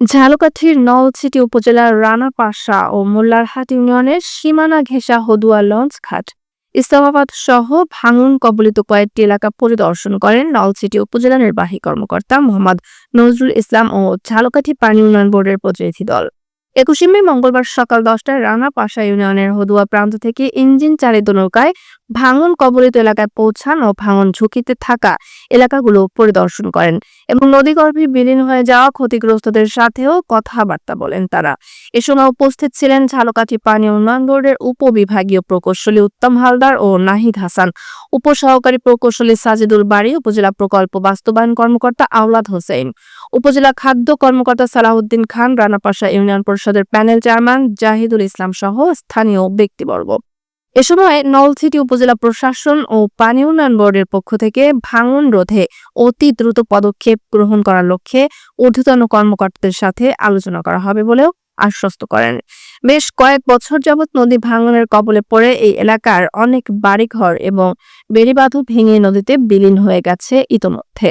ঝালকাঠির নলছিটি উপজেলার রানাপাশা ও মোল্লারহাট ইউনিয়নের সীমানা ঘেঁষা হদুয়া লঞ্চ ঘাট। ইসলামাবাদ সহ ভাঙন কবলিত কয়েকটি এলাকা পরিদর্শন করেন নলছিটি উপজেলা নির্বাহী কর্মকর্তা মোহাম্মদ নজরুল ইসলাম ও ঝালকাঠি পানি উন্নয়ন বোর্ডের প্রতিনিধি দল। একুশে মে মঙ্গলবার সকাল দশটায় রানাপাশা ইউনিয়নের হদুয়া প্রান্ত থেকে ইঞ্জিন চালিত নৌকায় ভাঙন কবলিত এলাকায় পৌঁছান ও ভাঙন ঝুঁকিতে থাকা এলাকাগুলো পরিদর্শন করেন। এবং নদীগর্ভে বিলীন হয়ে যাওয়া ক্ষতিগ্রস্তদের সাথেও কথাবার্তা বলেন তারা। এ সময় উপস্থিত ছিলেন ঝালকাঠি পানি উন্নয়ন বোর্ডের উপবিভাগীয় প্রকৌশলী উত্তম হালদার ও নাহিদ হাসান। উপসহকারী প্রকৌশলী সাজিদুল বাড়ি উপজেলা প্রকল্প বাস্তবায়ন কর্মকর্তা আওলাদ হোসেন, উপজেলা খাদ্য কর্মকর্তা সালাউদ্দিন খান, রানাপাশা ইউনিয়ন পরিষদের প্যানেল চেয়ারম্যান জাহিদুল ইসলাম সহ স্থানীয় ব্যক্তিবর্গ। এ সময় নলছিটি উপজেলা প্রশাসন ও পানি উন্নয়ন বোর্ডের পক্ষ থেকে ভাঙন রোধে অতি দ্রুত পদক্ষেপ গ্রহণ করার লক্ষ্যে ঊর্ধ্বতন কর্মকর্তাদের সাথে আলোচনা করা হবে বলেও আশ্বস্ত করেন। বেশ কয়েক বছর যাবৎ নদী ভাঙনের কবলে পড়ে এই এলাকার অনেক বাড়িঘর এবং বেড়িবাঁধও ভেঙে নদীতে বিলীন হয়ে গেছে ইতোমধ্যে।